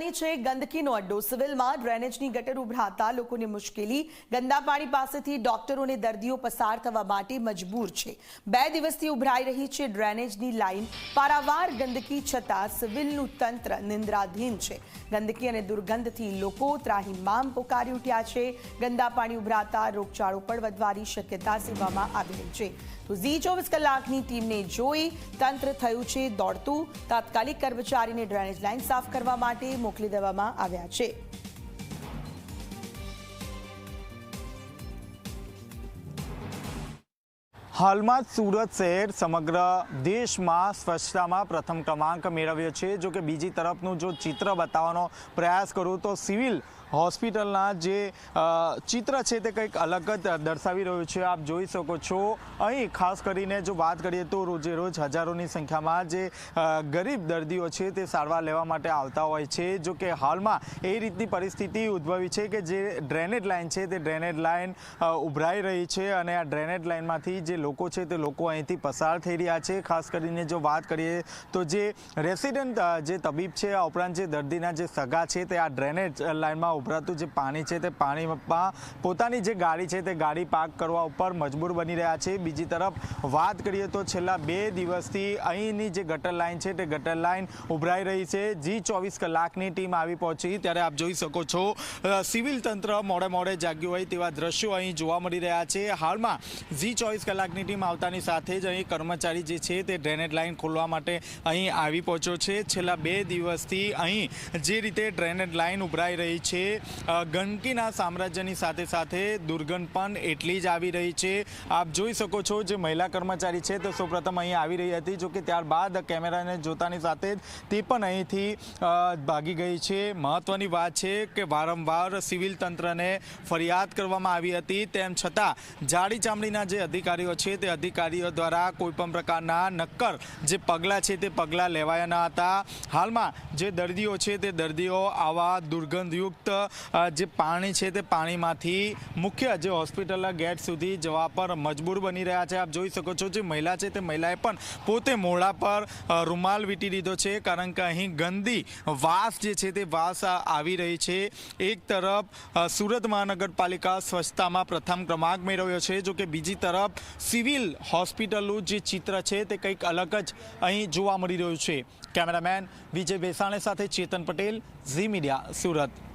બની છે ગંદકીનો અડ્ડો. સિવિલમાં ડ્રેનેજની ગટર ઉભરાતા લોકોને મુશ્કેલી. ગંદા પાણી પાસેથી ડોક્ટરો અને દર્દીઓ પસાર થવા માટે મજબૂર છે. બે દિવસથી ઉભરાઈ રહી છે ડ્રેનેજની લાઇન પારાવાર ગંદકી છતાં સિવિલનું તંત્ર નિંદ્રાધીન છે. ગંદકી અને દુર્ગંધથી લોકો ત્રાહીમામ પોકારી ઉઠ્યા છે. ગંદા પાણી ઉભરાતા રોગચાળો પણ વધવાની શક્યતા સેવામાં આવી રહી છે. તો ઝી ચોવીસ કલાકની ટીમને જોઈ તંત્ર થયું છે દોડતું. તાત્કાલિક કર્મચારીને ડ્રેનેજ લાઇન સાફ કરવા માટે મોકલી દેવામાં આવ્યા છે હાલમાં સુરત શહેર સમગ્ર દેશમાં સ્વચ્છતામાં પ્રથમ ક્રમાંક મેળવ્યો છે. જો કે બીજી તરફનું જો ચિત્ર બતાવવાનો પ્રયાસ કરું તો સિવિલ હોસ્પિટલના જે ચિત્ર છે તે કંઈક અલગ જ દર્શાવી રહ્યું છે. આપ જોઈ શકો છો. અહીં ખાસ કરીને જો વાત કરીએ તો રોજે રોજ હજારોની સંખ્યામાં જે ગરીબ દર્દીઓ છે તે સારવાર લેવા માટે આવતા હોય છે. જો કે હાલમાં એ રીતની પરિસ્થિતિ ઉદ્ભવી છે કે જે ડ્રેનેજ લાઇન છે તે ડ્રેનેજ લાઇન ઉભરાઈ રહી છે અને આ ડ્રેનેજ લાઇનમાંથી જે લોકો છે તે લોકો અહીંથી પસાર થઈ રહ્યા છે. ખાસ કરીને જો વાત કરીએ તો જે રેસિડેન્ટ જે તબીબ છે, આ ઉપરાંત જે દર્દીના જે સગા છે તે આ ડ્રેનેજ લાઇનમાં ઉભરાતું જે પાણી છે તે પાણીમાં પોતાની જે ગાડી છે તે ગાડી પાર્ક કરવા ઉપર મજબૂર બની રહ્યા છે. બીજી તરફ વાત કરીએ તો છેલ્લા બે દિવસથી અહીંની જે ગટર લાઇન છે તે ગટર લાઇન ઉભરાઈ રહી છે. જી ચોવીસ કલાકની ટીમ આવી પહોંચી. ત્યારે આપ જોઈ શકો છો સિવિલ તંત્ર મોડે મોડે જાગ્યું હોય તેવા દ્રશ્યો અહીં જોવા મળી રહ્યા છે. હાલમાં જી ચોવીસ કલાકની ટીમ આવતાની સાથે જ અહીં કર્મચારી જે છે તે ડ્રેનેજ લાઇન ખોલવા માટે અહીં આવી પહોંચ્યો છે. છેલ્લા બે દિવસથી અહીં જે રીતે ડ્રેનેજ લાઇન ઉભરાઈ રહી છે અ, ગંદકીના સામ્રાજ્યની સાથે સાથે દુર્ગંધ પણ એટલી જ આવી રહી છે. આપ જોઈ શકો છો જે મહિલા કર્મચારી છે તે સૌપ્રથમ અહીં આવી રહી હતી જો કે ત્યારબાદ કેમેરાને જોતાની સાથે જ તે પણ અહીંથી ભાગી ગઈ છે. મહત્વની વાત છે કે વારંવાર સિવિલ તંત્રને ફરિયાદ કરવામાં આવી હતી. તેમ છતાં જાડી ચામડીના જે અધિકારીઓ છે તે અધિકારીઓ દ્વારા કોઈપણ પ્રકારના નક્કર જે પગલાં છે તે પગલાં લેવાયા ન હતા. હાલમાં જે દર્દીઓ છે તે દર્દીઓ આવા દુર્ગંધયુક્ત જે પાણી છે તે પાણીમાંથી મુખ્ય જે હોસ્પિટલના ગેટ સુધી જવા પર મજબૂર બની રહ્યા છે. આપ જોઈ શકો છો જે મહિલા છે તે મહિલાએ પણ પોતે મોઢા પર રૂમાલ વીંટી દીધો છે. કારણ કે અહીં ગંદી વાસ જે છે તે વાસ આવી રહી છે. એક તરફ સુરત મહાનગરપાલિકા સ્વચ્છતામાં પ્રથમ ક્રમાંક મેળવ્યો છે. જો કે બીજી તરફ સિવિલ હોસ્પિટલનું જે ચિત્ર છે તે કંઈક અલગ જ અહીં જોવા મળી રહ્યું છે. કેમેરામેન વિજય બેસાણે સાથે ચેતન પટેલ, ઝી મીડિયા સુરત.